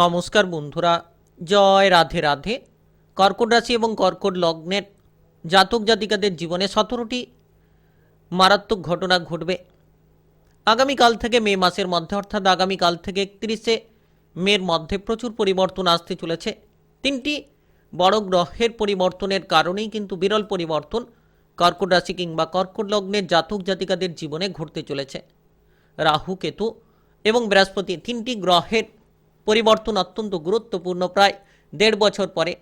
নমস্কার বন্ধুরা, জয় রাধে রাধে। কর্কট রাশি এবং কর্কট লগ্নের জাতক জাতিকাদের জীবনে সতেরোটি মারাত্মক ঘটনা ঘটবে। আগামীকাল থেকে মে মাসের মধ্যে, অর্থাৎ আগামীকাল থেকে একত্রিশে মের মধ্যে প্রচুর পরিবর্তন আসতে চলেছে। তিনটি বড় গ্রহের পরিবর্তনের কারণেই কিন্তু বিরল পরিবর্তন কর্কট রাশি কিংবা কর্কট লগ্নের জাতক জাতিকাদের জীবনে ঘটতে চলেছে। রাহু, কেতু এবং বৃহস্পতি তিনটি গ্রহের পরিবর্তন অত্যন্ত গুরুত্বপূর্ণ প্রায় দেড় বছর পরে।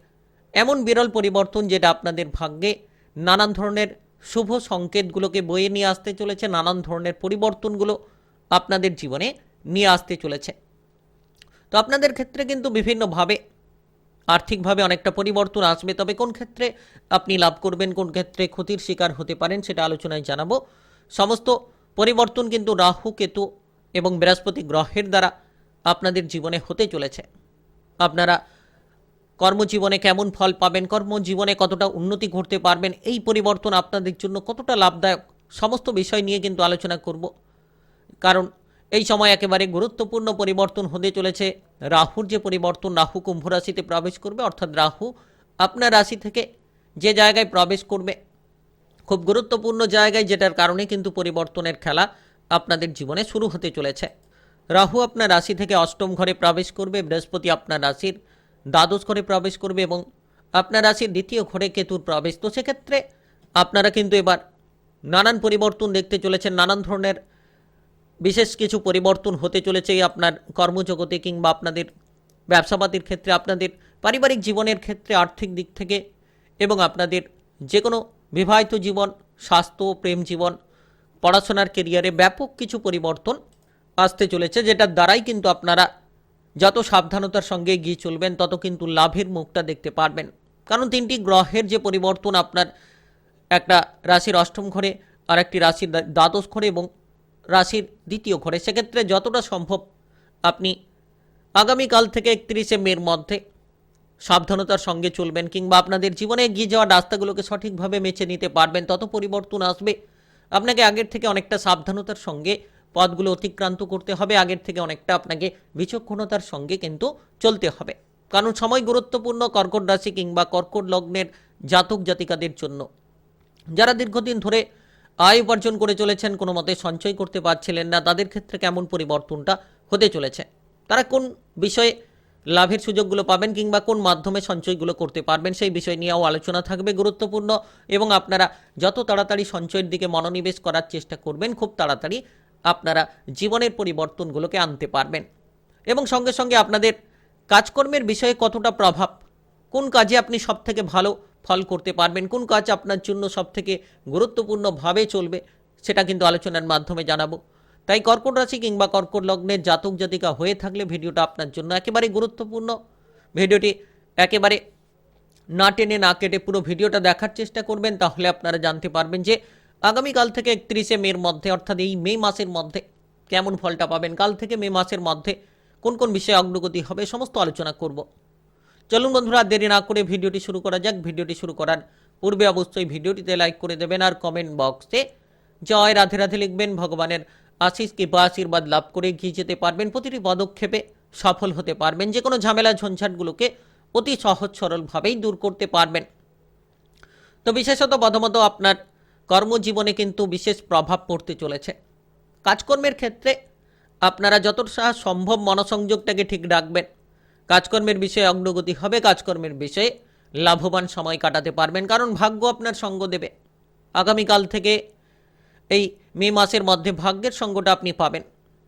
এমন বিরল পরিবর্তন যেটা আপনাদের ভাগ্যে নানান ধরনের শুভ সংকেতগুলোকে বয়ে নিয়ে আসতে চলেছে, নানান ধরনের পরিবর্তনগুলো আপনাদের জীবনে নিয়ে আসতে চলেছে। তো আপনাদের ক্ষেত্রে কিন্তু বিভিন্নভাবে আর্থিকভাবে অনেকটা পরিবর্তন আসবে, তবে কোন ক্ষেত্রে আপনি লাভ করবেন, কোন ক্ষেত্রে ক্ষতির শিকার হতে পারেন সেটা আলোচনায় জানাব। সমস্ত পরিবর্তন কিন্তু রাহু, কেতু এবং বৃহস্পতি গ্রহের দ্বারা আপনাদের জীবনে হতে চলেছে। আপনারা কর্মজীবনে কেমন ফল পাবেন, কর্মজীবনে কতটা উন্নতি করতে পারবেন, এই পরিবর্তন আপনাদের জন্য কতটা লাভদায়ক, সমস্ত বিষয় নিয়ে কিন্তু আলোচনা করব। কারণ এই সময় একেবারে গুরুত্বপূর্ণ পরিবর্তন হতে চলেছে। রাহুর যে পরিবর্তন, রাহু কুম্ভ রাশিতে প্রবেশ করবে, অর্থাৎ রাহু আপনার রাশি থেকে যে জায়গায় প্রবেশ করবে, খুব গুরুত্বপূর্ণ জায়গায়, যেটার কারণে কিন্তু পরিবর্তনের খেলা আপনাদের জীবনে শুরু হতে চলেছে। রাহু আপনার রাশি থেকে অষ্টম ঘরে প্রবেশ করবে, বৃহস্পতি আপনার রাশির দ্বাদশ ঘরে প্রবেশ করবে এবং আপনার রাশির দ্বিতীয় ঘরে কেতুর প্রবেশ। তো সেক্ষেত্রে আপনারা কিন্তু এবার নানান পরিবর্তন দেখতে চলেছেন, নানান ধরনের বিশেষ কিছু পরিবর্তন হতে চলেছে আপনার কর্মজগতে কিংবা আপনাদের ব্যবসাপাতির ক্ষেত্রে, আপনাদের পারিবারিক জীবনের ক্ষেত্রে, আর্থিক দিক থেকে এবং আপনাদের যে কোনো বিবাহিত জীবন, স্বাস্থ্য, প্রেম জীবন, পড়াশোনার কেরিয়ারে ব্যাপক কিছু পরিবর্তন আসতে চলেছে, যেটার দ্বারাই কিন্তু আপনারা যত সাবধানতার সঙ্গে এগিয়ে চলবেন, তত কিন্তু লাভের মুখটা দেখতে পারবেন। কারণ তিনটি গ্রহের যে পরিবর্তন আপনার একটা রাশির অষ্টম ঘরে, আর একটি রাশির দ্বা- দ্বাদশ ঘরে এবং রাশির দ্বিতীয় ঘরে, সেক্ষেত্রে যতটা সম্ভব আপনি আগামীকাল থেকে একত্রিশে মের মধ্যে সাবধানতার সঙ্গে চলবেন, কিংবা আপনাদের জীবনে এগিয়ে যাওয়া রাস্তাগুলোকে সঠিকভাবে মেছে নিতে পারবেন, তত পরিবর্তন আসবে। আপনাকে আগের থেকে অনেকটা সাবধানতার সঙ্গে পথগুলো অতিক্রান্ত করতে হবে। আগের থেকে অনেকটা আপনাকে বিচক্ষণতার সঙ্গে কিন্তু চলতে হবে। কারণ সময় গুরুত্বপূর্ণ কর্কট রাশি কিংবা কর্কট লগ্নের জাতক জাতিকাদের জন্য। যারা দীর্ঘদিন ধরে আয় উপার্জন করে চলেছেন, কোনো মতে সঞ্চয় করতে পারছিলেন না, তাদের ক্ষেত্রে কেমন পরিবর্তনটা হতে চলেছে? তারা কোন বিষয়ে লাভের সুযোগগুলো পাবেন কিংবা কোন মাধ্যমে সঞ্চয়গুলো করতে পারবেন, সেই বিষয় নিয়েও আলোচনা থাকবে গুরুত্বপূর্ণ এবং আপনারা যত তাড়াতাড়ি সঞ্চয়ের দিকে মনোনিবেশ করার চেষ্টা করবেন, খুব তাড়াতাড়ি আপনারা জীবনের পরিবর্তনগুলোকে আনতে পারবেন। এবং সঙ্গে সঙ্গে আপনাদের কাজকর্মের বিষয়ে কতটা প্রভাব, কোন কাজে আপনি সব থেকে ভালো ফল করতে পারবেন, কোন কাজ আপনার জন্য সব থেকে গুরুত্বপূর্ণভাবে চলবে, সেটা কিন্তু আলোচনার মাধ্যমে জানাব। তাই কর্কট রাশি কিংবা কর্কট লগ্নের জাতক জাতিকা হয়ে থাকলে ভিডিওটা আপনার জন্য একেবারে গুরুত্বপূর্ণ। ভিডিওটি একেবারে না টেনে না কেটে পুরো ভিডিওটা দেখার চেষ্টা করবেন, তাহলে আপনারা জানতে পারবেন যে আগামীকাল থেকে একত্রিশে মের মধ্যে, অর্থাৎ এই মে মাসের মধ্যে, কেমন ফলটা পাবেন? কাল থেকে মে মাসের মধ্যে কোন কোন বিষয়ে অগ্রগতি হবে সমস্ত আলোচনা করব। চলুন বন্ধুরা দেরি না করে ভিডিওটি শুরু করা যাক। ভিডিওটি শুরু করার পূর্বে অবশ্যই ভিডিওটিতে লাইক করে দেবেন আর কমেন্ট বক্সে জয় রাধে রাধে লিখবেন। ভগবানের আশিস কৃপা, আশীর্বাদ লাভ করে এগিয়ে যেতে পারবেন। প্রতিটি পদক্ষেপে সফল হতে পারবেন। যে কোনো ঝামেলা, ঝঞ্ঝাটগুলোকে অতি সহজ সরলভাবেই দূর করতে পারবেন। তো বিশেষত প্রথমত আপনার কর্মজীবনে কিন্তু বিশেষ প্রভাব পড়তে চলেছে। কাজকর্মের ক্ষেত্রে আপনারা যতটা সম্ভব মনোসংযোগটাকে ঠিক রাখবেন। কাজকর্মের বিষয়ে অগ্রগতি হবে, কাজকর্মের বিষয়ে লাভবান সময় কাটাতে পারবেন, কারণ ভাগ্য আপনার সঙ্গ দেবে। আগামীকাল থেকে এই মে মাসের মধ্যে ভাগ্যের সঙ্গটা আপনি পাবেন।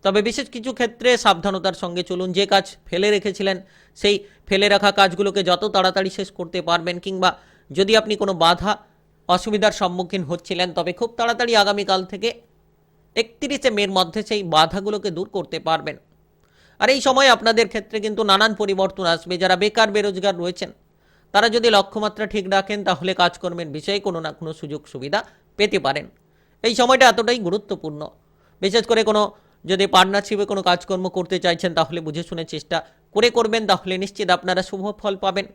তবে বিশেষ কিছু ক্ষেত্রে সাবধানতার সঙ্গে চলুন, যে কাজ ফেলে রেখেছিলেন, সেই ফেলে রাখা কাজগুলোকে যত তাড়াতাড়ি শেষ করতে পারবেন, কিংবা যদি আপনি কোনো বাধা অসুবিধার সম্মুখীন হচ্ছিলেন, তবে খুব তাড়াতাড়ি আগামীকাল থেকে একত্রিশে মের মধ্যে সেই বাধাগুলোকে দূর করতে পারবেন। আর এই সময় আপনাদের ক্ষেত্রে কিন্তু নানান পরিবর্তন আসবে। যারা বেকার, বেরোজগার রয়েছেন, তারা যদি লক্ষ্যমাত্রা ঠিক রাখেন, তাহলে কাজকর্মের বিষয়ে কোনো না কোনো সুযোগ সুবিধা পেতে পারেন। এই সময়টা এতটাই গুরুত্বপূর্ণ। বিশেষ করে কোনো যদি পার্টনারশিপে কোনো কাজকর্ম করতে চাইছেন, তাহলে বুঝে শুনে চেষ্টা করে করবেন। তাহলে নিশ্চিত আপনারা শুভ ফল পাবেন।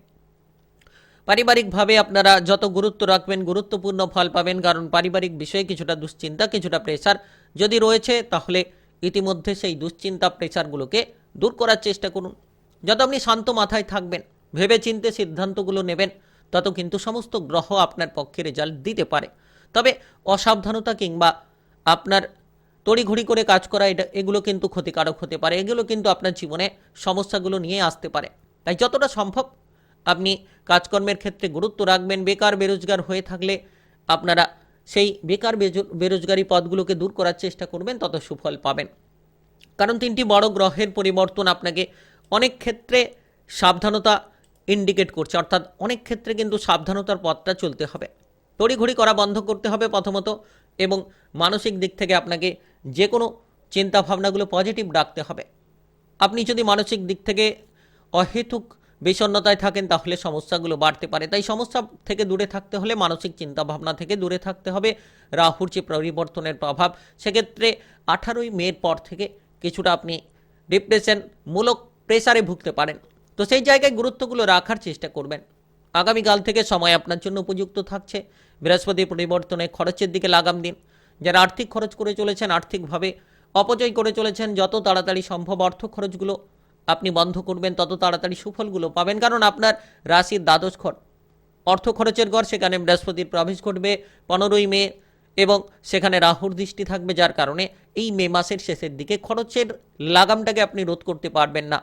পারিবারিকভাবে আপনারা যত গুরুত্ব রাখবেন, গুরুত্বপূর্ণ ফল পাবেন, কারণ পারিবারিক বিষয়ে কিছুটা দুশ্চিন্তা, কিছুটা প্রেশার যদি রয়েছে, তাহলে ইতিমধ্যে সেই দুশ্চিন্তা প্রেশারগুলোকে দূর করার চেষ্টা করুন। যত আপনি শান্ত মাথায় থাকবেন ভেবে চিনতে সিদ্ধান্তগুলো নেবেন, তত কিন্তু সমস্ত গ্রহ আপনার পক্ষে রেজাল্ট দিতে পারে। তবে অসাবধানতা কিংবা আপনার তড়িঘড়ি করে কাজ করা, এটা, এগুলো কিন্তু ক্ষতিকারক হতে পারে। এগুলো কিন্তু আপনার জীবনে সমস্যাগুলো নিয়ে আসতে পারে। তাই যতটা সম্ভব আপনি কাজকর্মের ক্ষেত্রে গুরুত্ব রাখবেন, বেকার বেরোজগার হয়ে থাকলে আপনারা সেই বেকার বেরোজগারি পদগুলোকে দূর করার চেষ্টা করবেন, তত সুফল পাবেন। কারণ তিনটি বড় গ্রহের পরিবর্তন আপনাকে অনেক ক্ষেত্রে সাবধানতা ইন্ডিকেট করছে, অর্থাৎ অনেক ক্ষেত্রে কিন্তু সাবধানতার পথটা চলতে হবে। তড়িঘড়ি করা বন্ধ করতে হবে প্রথমত, এবং মানসিক দিক থেকে আপনাকে যে কোনো চিন্তা ভাবনাগুলো পজিটিভ রাখতে হবে। আপনি যদি মানসিক দিক থেকে অহেতুক বিষণ্ণতায় থাকেন, তাহলে সমস্যাগুলো বাড়তে পারে। তাই সমস্যা থেকে দূরে থাকতে হলে মানসিক চিন্তাভাবনা থেকে দূরে থাকতে হবে। রাহুর যে পরিবর্তনের প্রভাব, সেক্ষেত্রে আঠারোই মের পর থেকে কিছুটা আপনি ডিপ্রেশন মূলক প্রেসারে ভুগতে পারেন। তো সেই জায়গায় গুরুত্বগুলো রাখার চেষ্টা করবেন। আগামীকাল থেকে সময় আপনার জন্য উপযুক্ত থাকছে। বৃহস্পতি পরিবর্তনে খরচের দিকে লাগাম দিন। যারা আর্থিক খরচ করে চলেছেন, আর্থিকভাবে অপচয় করে চলেছেন, যত তাড়াতাড়ি সম্ভব অর্থ খরচগুলো আপনি বন্ধ করবেন, তত তাড়াতাড়ি সুফলগুলো পাবেন। কারণ আপনার রাশির দ্বাদশ ঘর। অর্থ খরচের ঘর, সেখানে বৃহস্পতির প্রবেশ ঘটবে পনেরোই মে এবং সেখানে রাহুর দৃষ্টি থাকবে, যার কারণে এই মে মাসের শেষের দিকে খরচের লাগামটাকে আপনি রোধ করতে পারবেন না।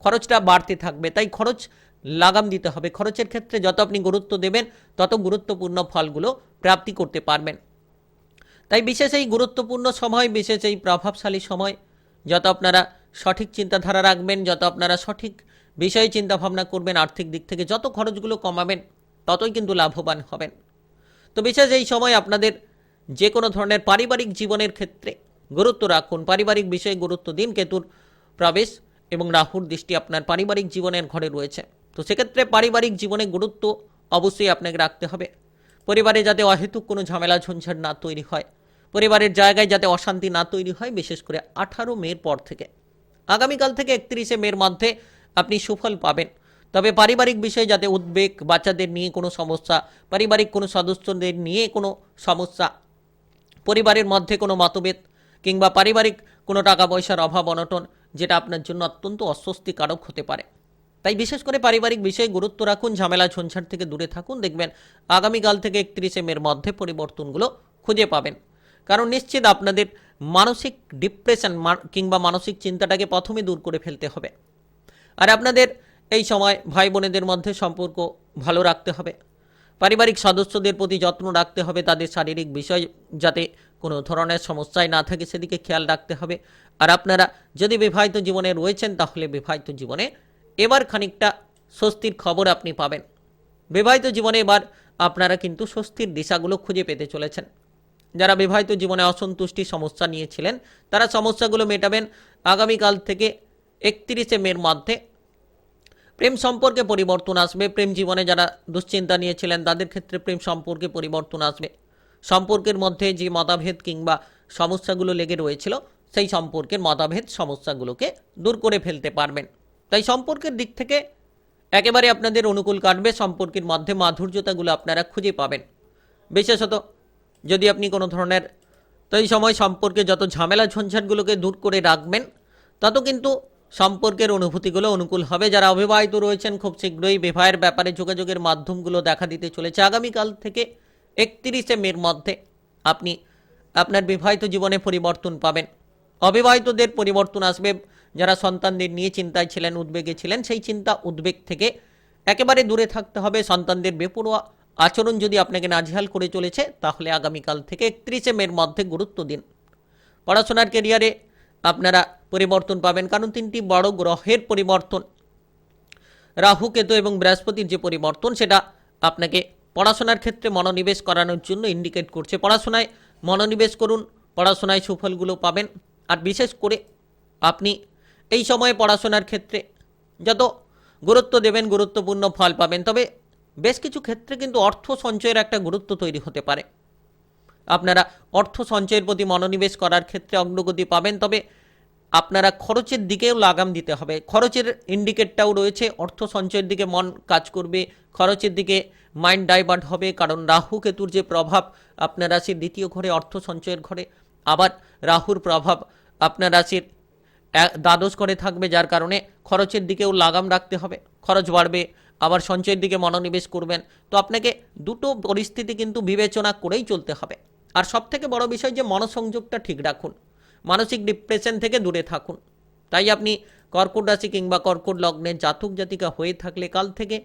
খরচটা বাড়তে থাকবে, তাই খরচ লাগাম দিতে হবে। খরচের ক্ষেত্রে যত আপনি গুরুত্ব দেবেন, তত গুরুত্বপূর্ণ ফলগুলো প্রাপ্তি করতে পারবেন। তাই বিশেষ এই গুরুত্বপূর্ণ সময়, বিশেষ এই প্রভাবশালী সময়, যত আপনারা সঠিক চিন্তাধারা রাখবেন, যত আপনারা সঠিক বিষয়ে চিন্তা ভাবনা করবেন, আর্থিক দিক থেকে যত খরচগুলো কমাবেন, ততই কিন্তু লাভবান হবেন। তো বিশেষ এই সময় আপনাদের যে কোনো ধরনের পারিবারিক জীবনের ক্ষেত্রে গুরুত্ব রাখুন। পারিবারিক বিষয়ে গুরুত্ব দিন, কেতুর প্রবেশ এবং রাহুর দৃষ্টি আপনার পারিবারিক জীবনের ঘরে রয়েছে। তো সেক্ষেত্রে পারিবারিক জীবনে গুরুত্ব অবশ্যই আপনাকে রাখতে হবে। পরিবারে যাতে অহেতুক কোনো ঝামেলা, ঝঞ্ঝাট না তৈরি হয়, পরিবারের জায়গায় যাতে অশান্তি না তৈরি হয়, বিশেষ করে আঠারো মের পর থেকে। আগামীকাল থেকে একত্রিশে মের মধ্যে আপনি সুফল পাবেন। তবে পারিবারিক বিষয়ে যাতে উদ্বেগ বাচ্চাদের নিয়ে কোনো সমস্যা, পারিবারিক কোনো সদস্যদের নিয়ে কোনো সমস্যা, পরিবারের মধ্যে কোনো মতভেদ কিংবা পারিবারিক কোনো টাকা পয়সার অভাব অনটন, যেটা আপনার জন্য অত্যন্ত অস্বস্তিকারক হতে পারে। তাই বিশেষ করে পারিবারিক বিষয়ে গুরুত্ব রাখুন, ঝামেলা ঝঞ্ঝাট থেকে দূরে থাকুন, দেখবেন আগামীকাল থেকে একত্রিশে মের মধ্যে পরিবর্তনগুলো খুঁজে পাবেন। কারণ নিশ্চিত আপনাদের মানসিক ডিপ্রেশন কিংবা মানসিক চিন্তাটাকে প্রথমে দূর করে ফেলতে হবে। আর আপনাদের এই সময় ভাই বোনেদের মধ্যে সম্পর্ক ভালো রাখতে হবে। পারিবারিক সদস্যদের প্রতি যত্ন রাখতে হবে, তাদের শারীরিক বিষয় যাতে কোনো ধরনের সমস্যায় না থাকে, সেদিকে খেয়াল রাখতে হবে। আর আপনারা যদি বিবাহিত জীবনে রয়েছেন, তাহলে বিবাহিত জীবনে এবার খানিকটা স্বস্তির খবর আপনি পাবেন। বিবাহিত জীবনে এবার আপনারা কিন্তু স্বস্তির দিশাগুলো খুঁজে পেতে চলেছেন। যারা বিবাহিত জীবনে অসন্তুষ্টি সমস্যা নিয়েছিলেন, তারা সমস্যাগুলো মেটাবেন আগামীকাল থেকে একত্রিশে মের মধ্যে। প্রেম সম্পর্কে পরিবর্তন আসবে। প্রেম জীবনে যারা দুশ্চিন্তা নিয়েছিলেন, তাদের ক্ষেত্রে প্রেম সম্পর্কে পরিবর্তন আসবে। সম্পর্কের মধ্যে যে মতাভেদ কিংবা সমস্যাগুলো লেগে রয়েছিল, সেই সম্পর্কের মতাভেদ সমস্যাগুলোকে দূর করে ফেলতে পারবেন। তাই সম্পর্কের দিক থেকে একেবারে আপনাদের অনুকূল কাটবে। সম্পর্কের মধ্যে মাধুর্যতাগুলো আপনারা খুঁজে পাবেন। বিশেষত যদি আপনি কোনো ধরনের, তো এই সময় সম্পর্কে যত ঝামেলা ঝঞ্ঝাটগুলোকে দূর করে রাখবেন, তত কিন্তু সম্পর্কের অনুভূতিগুলো অনুকূল হবে। যারা অবিবাহিত রয়েছেন, খুব শীঘ্রই বিবাহের ব্যাপারে যোগাযোগের মাধ্যমগুলো দেখা দিতে চলেছে। আগামীকাল থেকে একত্রিশে মের মধ্যে আপনি আপনার বিবাহিত জীবনে পরিবর্তন পাবেন। অবিবাহিতদের পরিবর্তন আসবে। যারা সন্তানদের নিয়ে চিন্তায় ছিলেন, উদ্বেগে ছিলেন, সেই চিন্তা উদ্বেগ থেকে একেবারে দূরে থাকতে হবে। সন্তানদের বেপরোয়া আচরণ যদি আপনাকে নাজেহাল করে চলেছে, তাহলে আগামীকাল থেকে একত্রিশে মের মধ্যে গুরুত্ব দিন। পড়াশোনার কেরিয়ারে আপনারা পরিবর্তন পাবেন, কারণ তিনটি বড় গ্রহের পরিবর্তন। রাহু, কেতু এবং বৃহস্পতির যে পরিবর্তন, সেটা আপনাকে পড়াশোনার ক্ষেত্রে মনোনিবেশ করানোর জন্য ইন্ডিকেট করছে। পড়াশোনায় মনোনিবেশ করুন, পড়াশোনায় সুফলগুলো পাবেন। আর বিশেষ করে আপনি এই সময়ে পড়াশোনার ক্ষেত্রে যত গুরুত্ব দেবেন, গুরুত্বপূর্ণ ফল পাবেন। তবে বেশ কিছু ক্ষেত্রে কিন্তু অর্থ সঞ্চয়ের একটা গুরুত্ব তৈরি হতে পারে। আপনারা অর্থ সঞ্চয়ের প্রতি মনোনিবেশ করার ক্ষেত্রে অগ্রগতি পাবেন, তবে আপনারা খরচের দিকেও লাগাম দিতে হবে। খরচের ইন্ডিকেটটাও রয়েছে, অর্থ সঞ্চয়ের দিকে মন কাজ করবে, খরচের দিকে মাইন্ড ডাইভার্ট হবে, কারণ রাহু কেতুর যে প্রভাব, আপনার রাশির দ্বিতীয় ঘরে অর্থ সঞ্চয়ের ঘরে, আবার রাহুর প্রভাব আপনার রাশির দ্বাদশ ঘরে থাকবে, যার কারণে খরচের দিকেও লাগাম রাখতে হবে। খরচ বাড়বে আবার সঞ্চয়ের দিকে মনোনিবেশ করবেন। তো আপনাকে দুটো পরিস্থিতি কিন্তু বিবেচনা করেই চলতে হবে। আর সব থেকে বড় বিষয় যে মনসংযোগটা ঠিক রাখুন। মানসিক ডিপ্রেশন থেকে দূরে থাকুন। তাই আপনি কর্কট রাশি কিংবা কর্কট লগ্নের জাতক জাতিকা হয়ে থাকলে কাল থেকে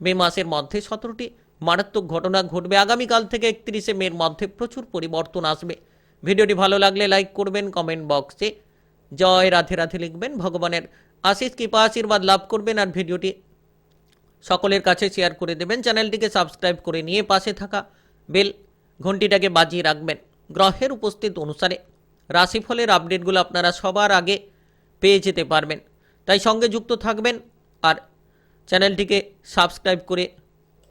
মে মাসের মধ্যে সতেরোটি মারাত্মক ঘটনা ঘটবে। আগামীকাল থেকে একত্রিশে মের মধ্যে প্রচুর পরিবর্তন আসবে। ভিডিওটি ভালো লাগলে লাইক করবেন, কমেন্ট বক্সে। জয় রাধে রাধে লিখবেন, ভগবানের আশিস কৃপা, আশীর্বাদ লাভ করবেন। আর ভিডিওটি সকলের কাছে শেয়ার করে দেবেন। চ্যানেলটিকে সাবস্ক্রাইব করে নিয়ে পাশে থাকা বেল ঘন্টিটাকে বাজিয়ে রাখবেন। গ্রহের উপস্থিত অনুসারে রাশিফলের আপডেটগুলো আপনারা সবার আগে পেয়ে যেতে পারবেন। তাই সঙ্গে যুক্ত থাকবেন আর চ্যানেলটিকে সাবস্ক্রাইব করে